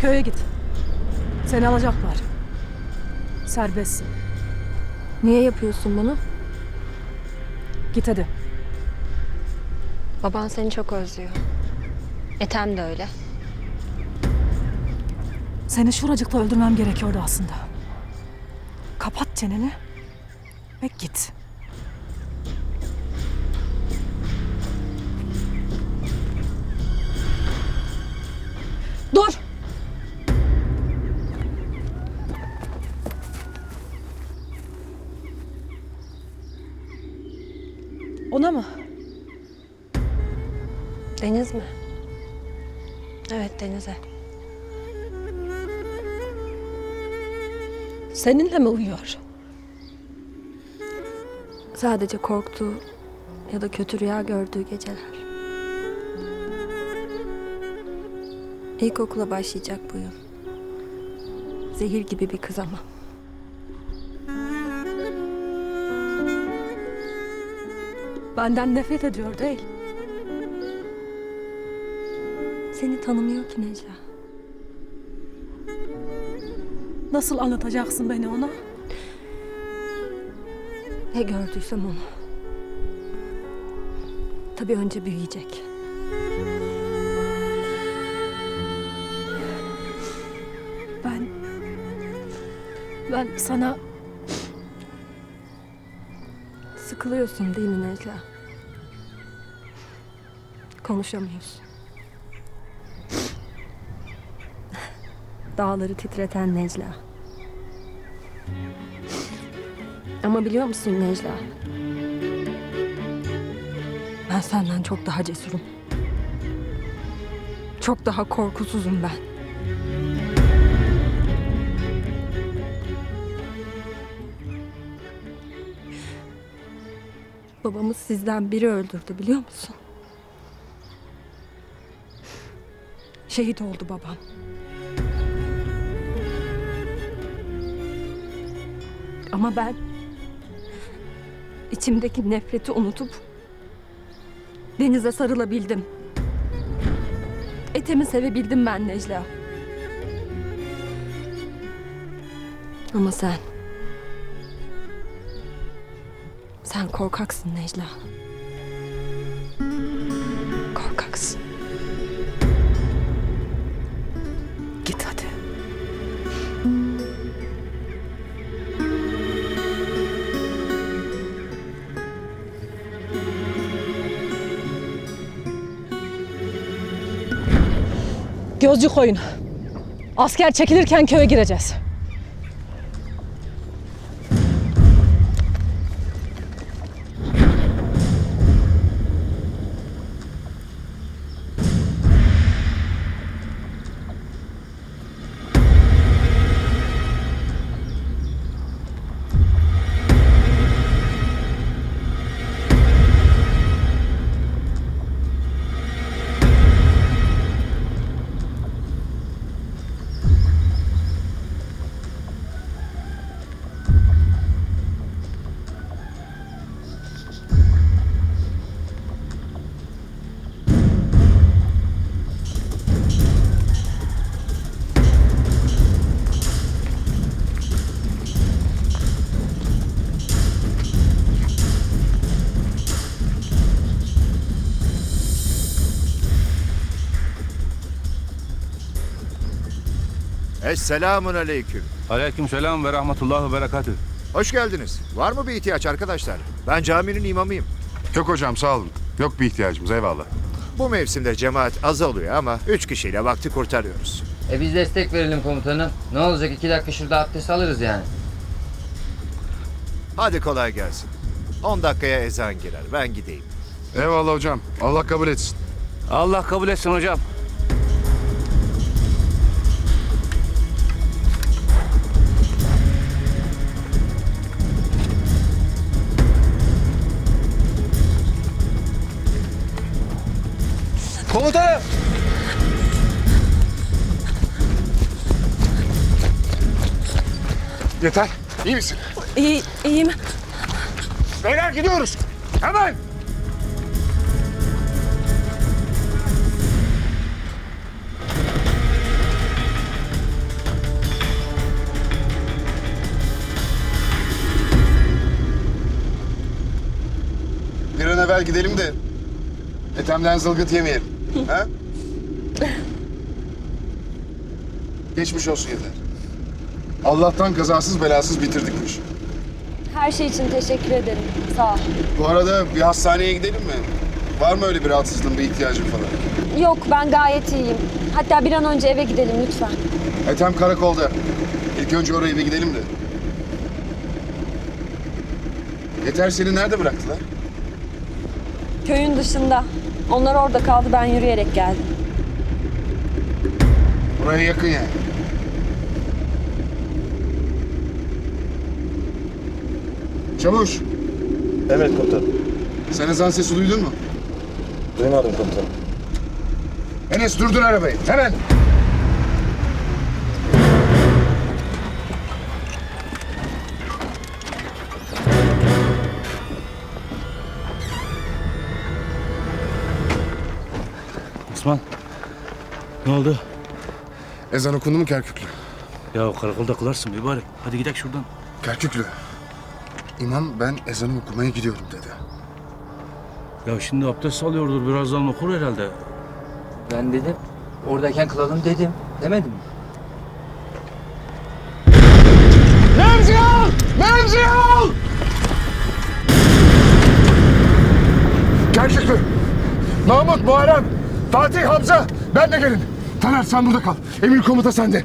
köye git. Seni alacaklar. Serbestsin. Niye yapıyorsun bunu? Git hadi. Baban seni çok özlüyor. Ethem de öyle. Seni şuracıkta öldürmem gerekiyordu aslında. Kapat çeneni ve git. Ona mı? Deniz mi? Evet Deniz'e. Seninle mi uyuyor? Sadece korktuğu ya da kötü rüya gördüğü geceler. İlkokula başlayacak bu yıl. Zehir gibi bir kız ama. Benden nefret ediyor değil. Seni tanımıyor ki Necla. Nasıl anlatacaksın beni ona? Ne gördüysem onu. Tabii önce büyüyecek. Ben... Ben sana Sıkılıyorsun değil mi Necla? Konuşamıyorsun. Dağları titreten Necla. Ama biliyor musun Necla? Ben senden çok daha cesurum. Çok daha korkusuzum ben. Babamız sizden biri öldürdü biliyor musun? Şehit oldu babam. Ama ben içimdeki nefreti unutup denize sarılabildim. Etemi sevebildim ben Necla. Ama sen sen korkaksın Necla. Korkaksın. git hadi. Gözcü koyun. Asker çekilirken köye gireceğiz. Esselamun aleyküm. Aleyküm selam ve rahmetullah ve berekatü. Hoş geldiniz. Var mı bir ihtiyaç arkadaşlar? Ben caminin imamıyım. Yok hocam sağ olun. Yok bir ihtiyacımız eyvallah. Bu mevsimde cemaat azalıyor ama üç kişiyle vakti kurtarıyoruz. E biz destek verelim komutanım. Ne olacak iki dakika şurada abdest alırız yani. Hadi kolay gelsin. 10 dakikaya ezan girer. Ben gideyim. Eyvallah hocam. Allah kabul etsin. Allah kabul etsin hocam. Komutanım! Yeter. İyi misin? İyi, iyiyim. Beyler gidiyoruz. Hemen! Bir an evvel gidelim de etemden zılgıt yemeyelim ha? Geçmiş olsun yeter. Allah'tan kazasız belasız bitirdik bu işi. Her şey için teşekkür ederim. Sağ ol. Bu arada bir hastaneye gidelim mi? Var mı öyle bir rahatsızlığın, bir ihtiyacın falan? Yok ben gayet iyiyim. Hatta bir an önce eve gidelim lütfen. Ethem karakolda. İlk önce oraya bir gidelim de. Yeter seni nerede bıraktılar? Köyün dışında. Onlar orada kaldı ben yürüyerek geldim. Buraya yakın yani. Çavuş, Evet komutanım. sen ezan sesi duydun mu? Duymadım komutanım. Enes durdur arabayı, hemen. Osman. Ne oldu? Ezan okundu mu Kerküklü? Ya karakolda kılarsın mübarek. Hadi gidelim şuradan. Kerküklü. İmam ben ezanı okumaya gidiyorum dedi. Ya şimdi abdest alıyordur. Birazdan okur herhalde. Ben dedim. Oradayken kılalım dedim. Demedim mi? Mevzi al! Mevzi al! Kerküklü. Mahmut, Muharrem, Fatih, Hamza. Ben de gelin. Taner sen burada kal. Emir komuta sende.